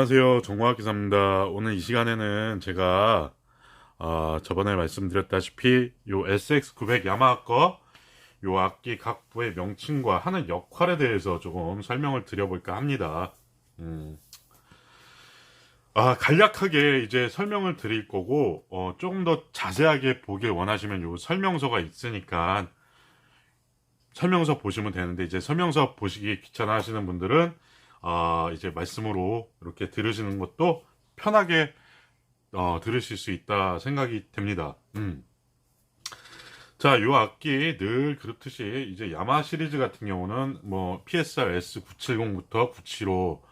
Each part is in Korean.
안녕하세요. 정화학 기사입니다. 오늘 이 시간에는 제가 어, 저번에 말씀드렸다시피 요 SX900 야마하 거요 악기 각 부의 명칭과 하는 역할에 대해서 조금 설명을 드려볼까 합니다. 음. 아, 간략하게 이제 설명을 드릴 거고 어, 조금 더 자세하게 보길 원하시면 요 설명서가 있으니까 설명서 보시면 되는데 이제 설명서 보시기 귀찮아 하시는 분들은 아, 이제 말씀으로 이렇게 들으시는 것도 편하게 어, 들으실 수 있다 생각이 됩니다. 음. 자, 요 악기 늘 그렇듯이 이제 야마 시리즈 같은 경우는 뭐 PSR S970부터 975,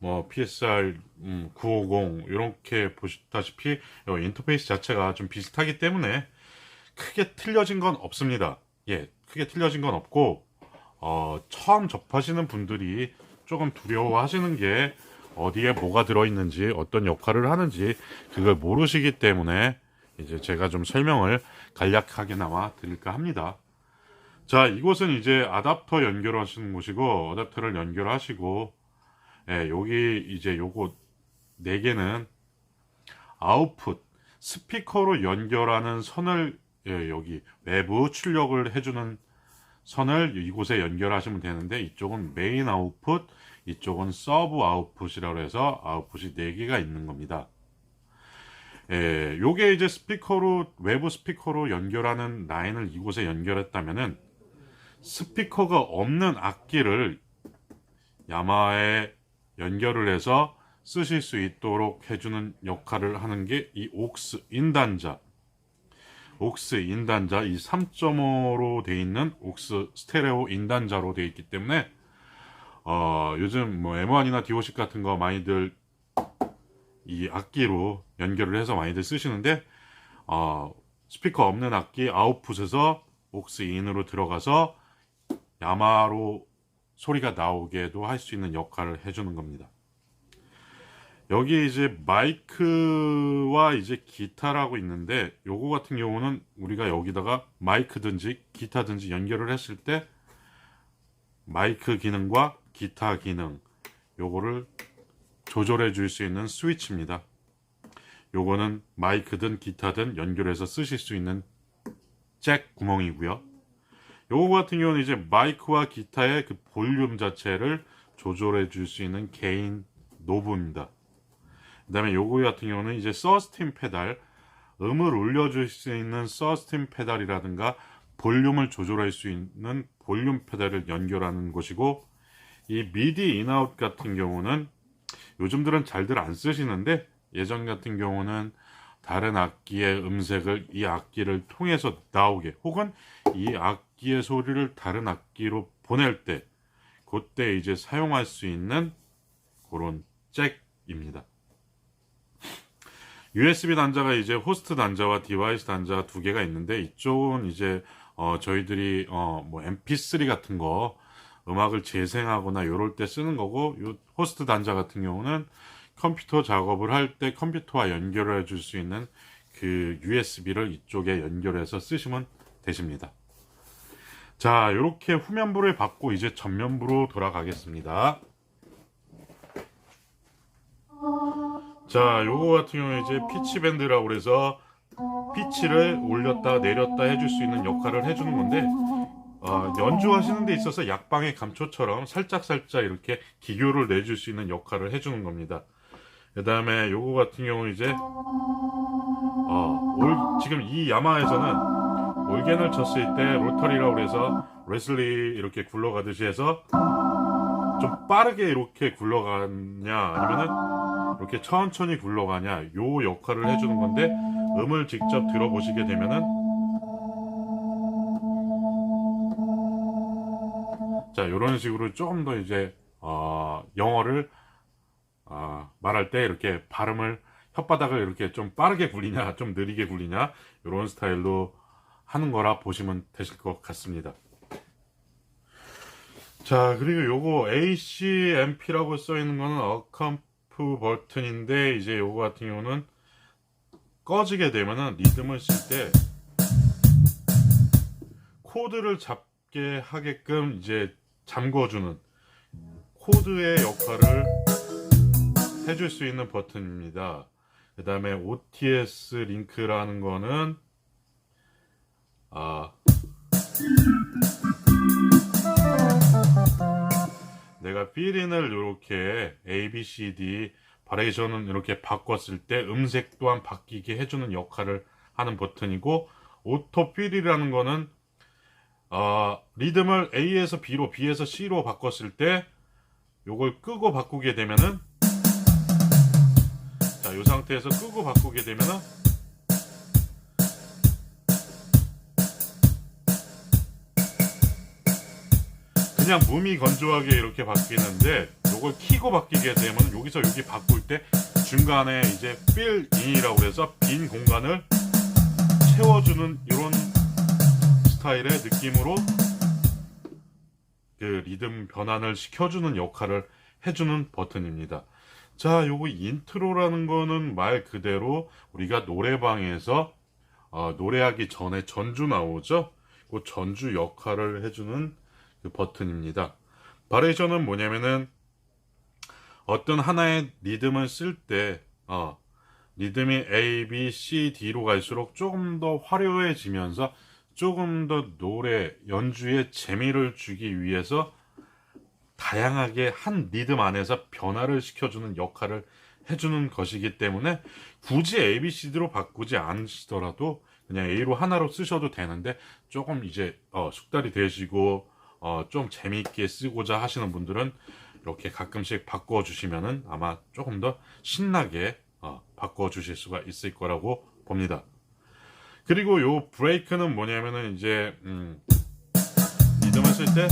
뭐 PSR 음, 950 이렇게 보시다시피 요 인터페이스 자체가 좀 비슷하기 때문에 크게 틀려진 건 없습니다. 예, 크게 틀려진 건 없고 어, 처음 접하시는 분들이 조금 두려워하시는 게 어디에 뭐가 들어있는지 어떤 역할을 하는지 그걸 모르시기 때문에 이제 제가 좀 설명을 간략하게나마 드릴까 합니다. 자, 이곳은 이제 아답터 연결하시는 곳이고 어댑터를 연결하시고 예, 여기 이제 요거 네 개는 아웃풋 스피커로 연결하는 선을 예, 여기 외부 출력을 해주는 선을 이곳에 연결하시면 되는데 이쪽은 메인 아웃풋, 이쪽은 서브 아웃풋이라고 해서 아웃풋이 4개가 있는 겁니다. 예, 요게 이제 스피커로 외부 스피커로 연결하는 라인을 이곳에 연결했다면은 스피커가 없는 악기를 야마에 연결을 해서 쓰실 수 있도록 해주는 역할을 하는 게 이 옥스 인단자 옥스 인단자 이 3.5로 되어 있는 옥스 스테레오 인단자로 되어 있기 때문에 어, 요즘 뭐 M1이나 D50 같은 거 많이들 이 악기로 연결을 해서 많이들 쓰시는데 어, 스피커 없는 악기 아웃풋에서 옥스 인으로 들어가서 야마로 소리가 나오게도 할 수 있는 역할을 해주는 겁니다. 여기 이제 마이크와 이제 기타라고 있는데 요거 같은 경우는 우리가 여기다가 마이크든지 기타든지 연결을 했을 때 마이크 기능과 기타 기능 요거를 조절해 줄 수 있는 스위치입니다. 요거는 마이크든 기타든 연결해서 쓰실 수 있는 잭 구멍이고요. 요거 같은 경우는 이제 마이크와 기타의 그 볼륨 자체를 조절해 줄 수 있는 개인 노브입니다. 그 다음에 요거 같은 경우는 이제 서스틴 페달 음을 올려줄 수 있는 서스틴 페달이라든가 볼륨을 조절할 수 있는 볼륨 페달을 연결하는 곳이고 이 미디 인아웃 같은 경우는 요즘들은 잘들 안 쓰시는데 예전 같은 경우는 다른 악기의 음색을 이 악기를 통해서 나오게 혹은 이 악기의 소리를 다른 악기로 보낼 때 그때 이제 사용할 수 있는 그런 잭입니다. USB 단자가 이제 호스트 단자와 디바이스 단자 두 개가 있는데 이쪽은 이제 어 저희들이 어 뭐 MP3 같은 거 음악을 재생하거나 요럴 때 쓰는 거고 요 호스트 단자 같은 경우는 컴퓨터 작업을 할 때 컴퓨터와 연결해 줄 수 있는 그 USB를 이쪽에 연결해서 쓰시면 되십니다. 자, 이렇게 후면부를 받고 이제 전면부로 돌아가겠습니다. 자, 요거 같은 경우에 이제 피치 밴드라고 그래서 피치를 올렸다 내렸다 해줄 수 있는 역할을 해주는 건데 어, 연주하시는 데 있어서 약방의 감초처럼 살짝살짝 이렇게 기교를 내줄 수 있는 역할을 해주는 겁니다. 그 다음에 요거 같은 경우 이제 어, 올, 지금 이 야마에서는 올겐을 쳤을 때 로터리라고 그래서 레슬리 이렇게 굴러가듯이 해서 좀 빠르게 이렇게 굴러가냐 아니면은 이렇게 천천히 굴러가냐 요 역할을 해주는 건데 음을 직접 들어보시게 되면은 자 이런 식으로 조금 더 이제 어, 영어를 어, 말할 때 이렇게 발음을 혓바닥을 이렇게 좀 빠르게 굴리냐 좀 느리게 굴리냐 이런 스타일로 하는 거라 보시면 되실 것 같습니다. 자 그리고 요거 ACMP라고 써 있는 거는 어컴 프 버튼인데 이제 요거 같은 경우는 꺼지게 되면은 리듬을 쓸 때 코드를 잡게 하게끔 이제 잠궈주는 코드의 역할을 해줄 수 있는 버튼입니다. 그 다음에 OTS 링크라는 거는 아 내가 필인을 이렇게 A, B, C, D 바레이션은 이렇게 바꿨을 때 음색 또한 바뀌게 해주는 역할을 하는 버튼이고 오토 필이라는 거는 어, 리듬을 A에서 B로 B에서 C로 바꿨을 때 요걸 끄고 바꾸게 되면은 자, 요 상태에서 끄고 바꾸게 되면은 그냥 몸이 건조하게 이렇게 바뀌는데 요걸 키고 바뀌게 되면 여기서 여기 바꿀 때 중간에 이제 in이라고 해서 빈 공간을 채워주는 이런 스타일의 느낌으로 그 리듬 변환을 시켜주는 역할을 해주는 버튼입니다. 자, 요거 인트로라는 거는 말 그대로 우리가 노래방에서 어, 노래하기 전에 전주 나오죠? 그 전주 역할을 해주는 그 버튼입니다. 바레이션은 뭐냐면은 어떤 하나의 리듬을 쓸 때, 어, 리듬이 A, B, C, D로 갈수록 조금 더 화려해지면서 조금 더 노래 연주에 재미를 주기 위해서 다양하게 한 리듬 안에서 변화를 시켜주는 역할을 해주는 것이기 때문에 굳이 A, B, C, D로 바꾸지 않으시더라도 그냥 A로 하나로 쓰셔도 되는데 조금 이제 어, 숙달이 되시고 어, 좀 재미있게 쓰고자 하시는 분들은 이렇게 가끔씩 바꿔 주시면은 아마 조금 더 신나게 어, 바꿔 주실 수가 있을 거라고 봅니다. 그리고 요 브레이크는 뭐냐면은 이제 음, 리듬을 쓸때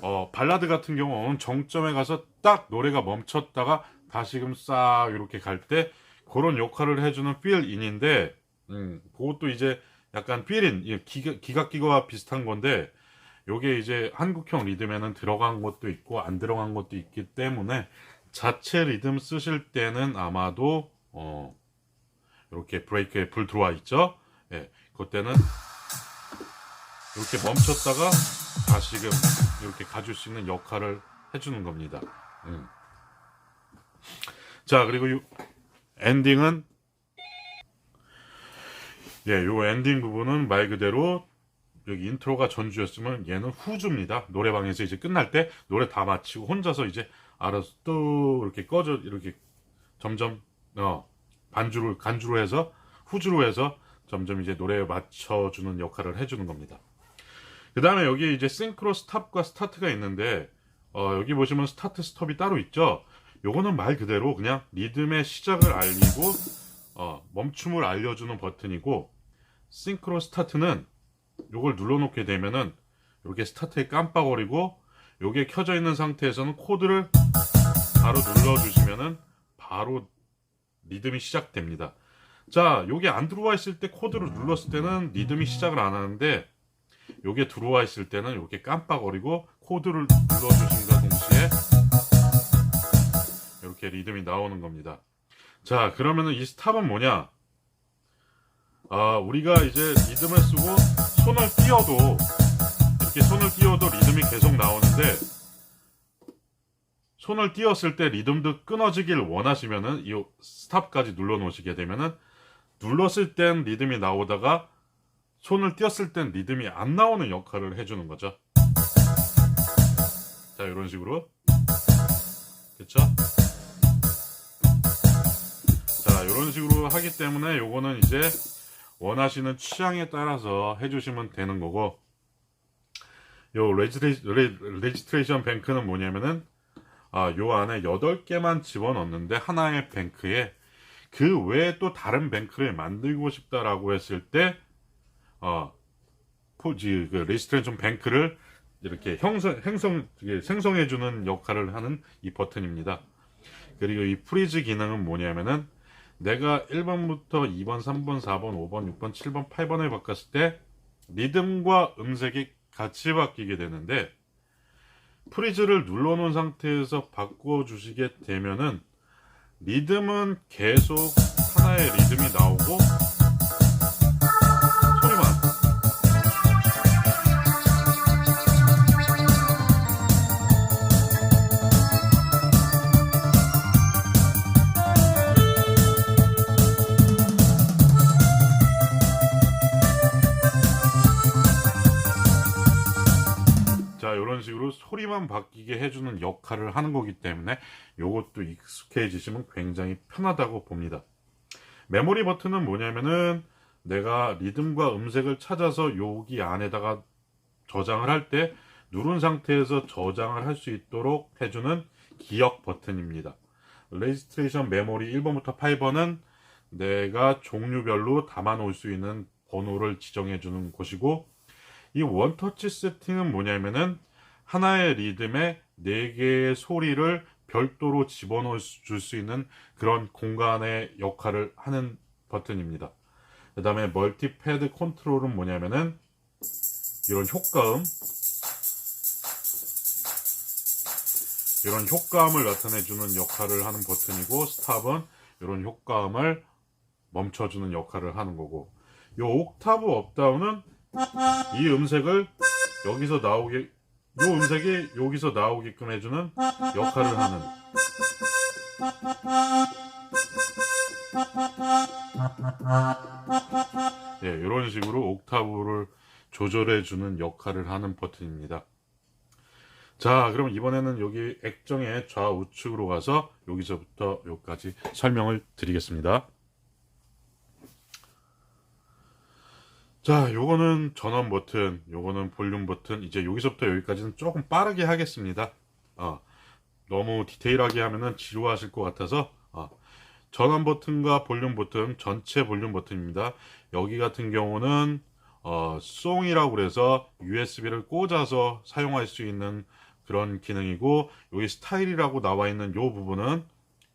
어, 발라드 같은 경우는 정점에 가서 딱 노래가 멈췄다가 다시금 싹 이렇게 갈 때 그런 역할을 해주는 in인데 음, 그것도 이제 약간 in 기가, 기각기가 비슷한 건데 요게 이제 한국형 리듬에는 들어간 것도 있고 안 들어간 것도 있기 때문에 자체 리듬 쓰실 때는 아마도 어 이렇게 브레이크에 불 들어와 있죠. 예, 그때는 이렇게 멈췄다가 다시금 이렇게 가줄 수 있는 역할을 해주는 겁니다. 음. 자 그리고 요 엔딩은 예, 요 엔딩 부분은 말 그대로 여기 인트로가 전주였으면 얘는 후주입니다. 노래방에서 이제 끝날 때 노래 다 마치고 혼자서 이제 알아서 또 이렇게 꺼져 이렇게 점점 어 반주를 간주로 해서 후주로 해서 점점 이제 노래에 맞춰주는 역할을 해주는 겁니다. 그 다음에 여기 이제 싱크로 스탑과 스타트가 있는데 어, 여기 보시면 스타트 스톱이 따로 있죠. 요거는 말 그대로 그냥 리듬의 시작을 알리고 어, 멈춤을 알려주는 버튼이고 싱크로 스타트는 요걸 눌러놓게 되면은 이렇게 스타트에 깜빡거리고 요게 켜져 있는 상태에서는 코드를 바로 눌러주시면은 바로 리듬이 시작됩니다. 자, 요게 안 들어와 있을 때 코드를 눌렀을 때는 리듬이 시작을 안 하는데 요게 들어와 있을 때는 이렇게 깜빡거리고 코드를 눌러주신과 동시에 이렇게 리듬이 나오는 겁니다. 자, 그러면은 이 스탑은 뭐냐? 아, 우리가 이제 리듬을 쓰고 손을 띄어도 이렇게 손을 띄어도 리듬이 계속 나오는데 손을 띄었을 때 리듬도 끊어지길 원하시면은 이 스탑까지 눌러 놓으시게 되면은 눌렀을 땐 리듬이 나오다가 손을 띄었을 땐 리듬이 안 나오는 역할을 해주는 거죠. 자, 이런 식으로. 그쵸? 자, 이런 식으로 하기 때문에 요거는 이제 원하시는 취향에 따라서 해주시면 되는 거고, 요 레지스트레, 레지스트레이션 뱅크는 뭐냐면은, 아, 요 안에 8개만 집어넣는데, 하나의 뱅크에 그 외에 또 다른 뱅크를 만들고 싶다라고 했을 때, 어, 포지, 그 레지스트레이션 뱅크를 이렇게 형성, 행성, 생성해 주는 역할을 하는 이 버튼입니다. 그리고 이 프리즈 기능은 뭐냐면은, 내가 1번부터 2번, 3번, 4번, 5번, 6번, 7번, 8번을 바꿨을 때 리듬과 음색이 같이 바뀌게 되는데 프리즈를 눌러놓은 상태에서 바꿔주시게 되면은 리듬은 계속 하나의 리듬이 나오고 소리만 바뀌게 해주는 역할을 하는 거기 때문에 요것도 익숙해지시면 굉장히 편하다고 봅니다. 메모리 버튼은 뭐냐면은 내가 리듬과 음색을 찾아서 여기 안에다가 저장을 할 때 누른 상태에서 저장을 할 수 있도록 해주는 기억 버튼입니다. 레지스트레이션 메모리 1번부터 8번은 내가 종류별로 담아 놓을 수 있는 번호를 지정해 주는 곳이고 이 원터치 세팅은 뭐냐면은 하나의 리듬에 네 개의 소리를 별도로 집어넣을 줄수 있는 그런 공간의 역할을 하는 버튼입니다. 그 다음에 멀티패드 컨트롤은 뭐냐면은 이런 효과음 이런 효과음을 나타내주는 역할을 하는 버튼이고 스탑은 이런 효과음을 멈춰주는 역할을 하는 거고 이 옥타브 업다운은 이 음색을 여기서 나오게 이 음색이 여기서 나오게끔 해주는 역할을 하는 예, 이런 식으로 옥타브를 조절해 주는 역할을 하는 버튼입니다. 자, 그럼 이번에는 여기 액정의 좌우측으로 가서 여기서부터 여기까지 설명을 드리겠습니다. 자, 요거는 전원 버튼, 요거는 볼륨 버튼. 이제 여기서부터 여기까지는 조금 빠르게 하겠습니다. 어, 너무 디테일하게 하면은 지루하실 것 같아서 어, 전원 버튼과 볼륨 버튼 전체 볼륨 버튼입니다. 여기 같은 경우는 어, 송이라고 그래서 USB를 꽂아서 사용할 수 있는 그런 기능이고 여기 스타일이라고 나와 있는 요 부분은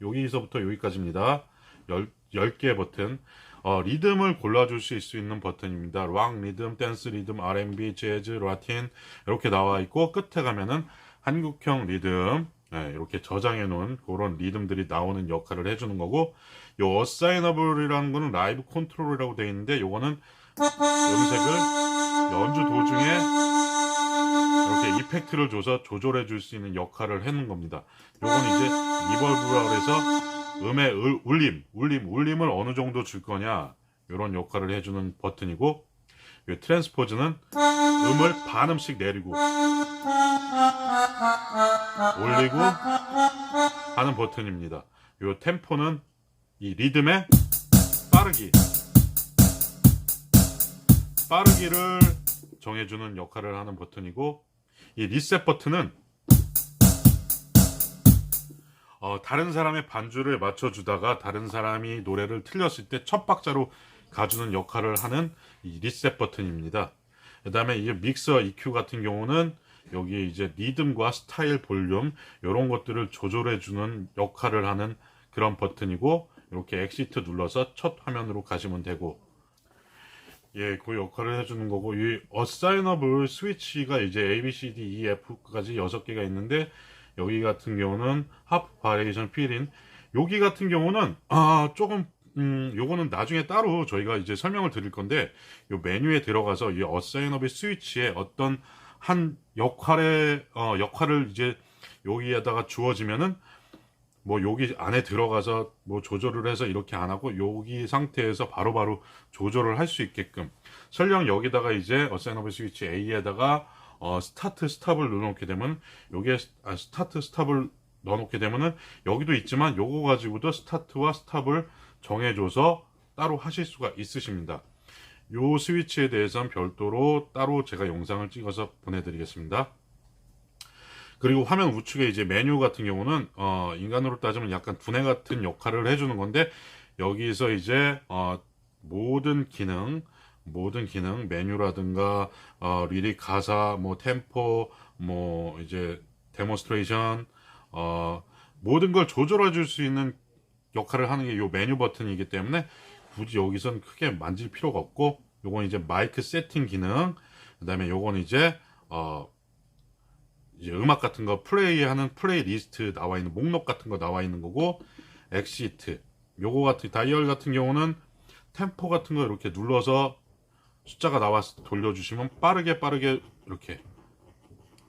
여기서부터 여기까지입니다. 10, 10개 버튼 어, 리듬을 골라줄 수 있는 버튼입니다. 락 리듬, 댄스 리듬, R&B, 재즈, 라틴 이렇게 나와 있고 끝에 가면은 한국형 리듬 네, 이렇게 저장해 놓은 그런 리듬들이 나오는 역할을 해주는 거고 요 어사이너블이라는 거는 라이브 컨트롤이라고 되어 있는데 요거는 음색을 연주 도중에 이렇게 이펙트를 줘서 조절해 줄 수 있는 역할을 해놓은 겁니다. 요건 이제 리버브라고 해서 음의 을- 울림, 울림, 울림을 어느 정도 줄 거냐 이런 역할을 해주는 버튼이고 이 트랜스포즈는 음을 반음씩 내리고 올리고 하는 버튼입니다. 이 템포는 이 리듬의 빠르기 빠르기를 정해주는 역할을 하는 버튼이고 이 리셋 버튼은 어, 다른 사람의 반주를 맞춰주다가 다른 사람이 노래를 틀렸을 때 첫 박자로 가주는 역할을 하는 이 리셋 버튼입니다. 그 다음에 이 믹서 EQ 같은 경우는 여기에 이제 리듬과 스타일, 볼륨 이런 것들을 조절해 주는 역할을 하는 그런 버튼이고 이렇게 엑시트 눌러서 첫 화면으로 가시면 되고 예, 그 역할을 해주는 거고 이 어사이너블 스위치가 이제 A, B, C, D, E, F까지 6개가 있는데 여기 같은 경우는 하프 바리에이션 필인 여기 같은 경우는 아 조금 음 요거는 나중에 따로 저희가 이제 설명을 드릴 건데 요 메뉴에 들어가서 이 어사이너블 스위치에 어떤 한 역할의 어 역할을 이제 여기에다가 주어지면은 뭐 여기 안에 들어가서 뭐 조절을 해서 이렇게 안 하고 여기 상태에서 바로바로 조절을 할 수 있게끔 설령 여기다가 이제 어사이너블 스위치 A에다가 어, 스타트 스탑을 넣어놓게 되면 여기에 스- 아, 스타트 스탑을 넣어놓게 되면은 여기도 있지만 요거 가지고도 스타트와 스탑을 정해줘서 따로 하실 수가 있으십니다. 요 스위치에 대해서는 별도로 따로 제가 영상을 찍어서 보내드리겠습니다. 그리고 화면 우측에 이제 메뉴 같은 경우는 어, 인간으로 따지면 약간 두뇌 같은 역할을 해주는 건데 여기서 이제 어, 모든 기능 모든 기능 메뉴라든가 어, 리릭 가사 뭐 템포 뭐 이제 데모스트레이션 어, 모든 걸 조절해 줄 수 있는 역할을 하는 게 이 메뉴 버튼이기 때문에 굳이 여기선 크게 만질 필요가 없고 요건 이제 마이크 세팅 기능 그 다음에 요건 이제 어 이제 음악 같은 거 플레이하는 플레이 리스트 나와 있는 목록 같은 거 나와 있는 거고 엑시트 요거 같은 다이얼 같은 경우는 템포 같은 거 이렇게 눌러서 숫자가 나와서 돌려주시면 빠르게 빠르게 이렇게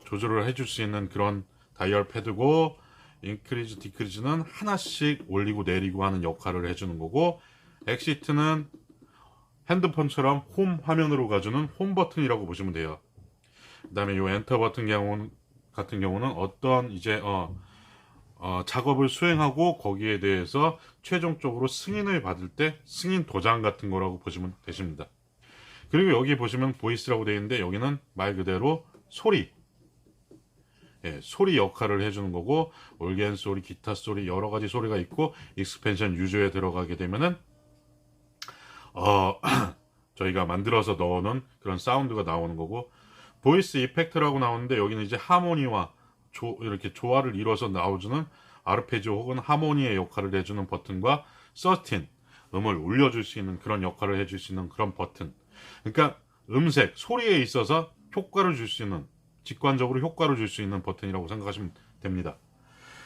조절을 해줄 수 있는 그런 다이얼 패드고 인크리즈 디크리즈는 하나씩 올리고 내리고 하는 역할을 해주는 거고 엑시트는 핸드폰처럼 홈 화면으로 가주는 홈 버튼이라고 보시면 돼요. 그 다음에 이 엔터 버튼 경우는 같은 경우는 어떤 이제 어, 어, 작업을 수행하고 거기에 대해서 최종적으로 승인을 받을 때 승인 도장 같은 거라고 보시면 되십니다. 그리고 여기 보시면 보이스라고 되어 있는데 여기는 말 그대로 소리. 예, 소리 역할을 해주는 거고 올겐 소리, 기타 소리 여러 가지 소리가 있고 익스펜션 유저에 들어가게 되면은 어 저희가 만들어서 넣어놓은 그런 사운드가 나오는 거고 보이스 이펙트라고 나오는데 여기는 이제 하모니와 조, 이렇게 조화를 이뤄서 나오주는 아르페지오 혹은 하모니의 역할을 해주는 버튼과 서틴 음을 올려줄 수 있는 그런 역할을 해줄 수 있는 그런 버튼 그러니까 음색 소리에 있어서 효과를 줄 수 있는 직관적으로 효과를 줄 수 있는 버튼이라고 생각하시면 됩니다.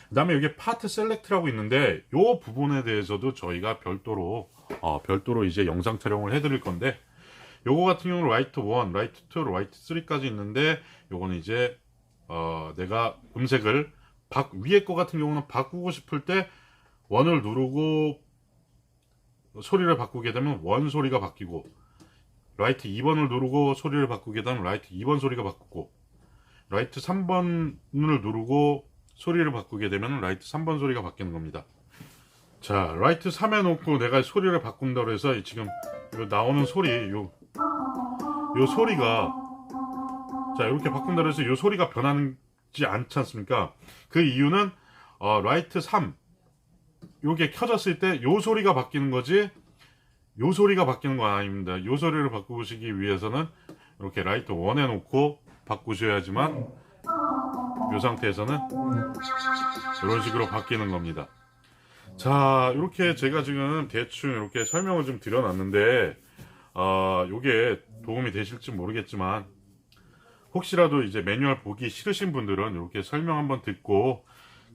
그 다음에 여기 파트 셀렉트라고 있는데 이 부분에 대해서도 저희가 별도로 어, 별도로 이제 영상 촬영을 해드릴 건데 요거 같은 경우는 라이트 1, 라이트 2, 라이트 3까지 있는데 요거는 이제 어, 내가 음색을 바, 위에 거 같은 경우는 바꾸고 싶을 때 원을 누르고 소리를 바꾸게 되면 원 소리가 바뀌고 라이트 2번을 누르고 소리를 바꾸게 되면 라이트 2번 소리가 바꾸고 라이트 3번을 누르고 소리를 바꾸게 되면 라이트 3번 소리가 바뀌는 겁니다. 자, 라이트 3에 놓고 내가 소리를 바꾼다고 해서 지금 요 나오는 소리, 요, 요 소리가 자, 이렇게 바꾼다고 해서 요 소리가 변하지 않지 않습니까? 그 이유는 어, 라이트 3 요게 켜졌을 때 요 소리가 바뀌는 거지 요 소리가 바뀌는 건 아닙니다. 요 소리를 바꾸시기 위해서는 이렇게 라이트 1에 놓고 바꾸셔야지만 요 상태에서는 이런 식으로 바뀌는 겁니다. 자, 이렇게 제가 지금 대충 이렇게 설명을 좀 드려놨는데, 어, 요게 도움이 되실지 모르겠지만, 혹시라도 이제 매뉴얼 보기 싫으신 분들은 이렇게 설명 한번 듣고,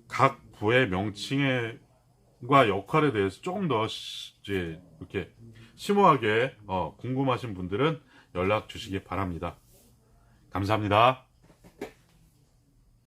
각 부의 명칭과 역할에 대해서 조금 더 시- 이제 이렇게 심오하게 어, 궁금하신 분들은 연락 주시기 바랍니다. 감사합니다.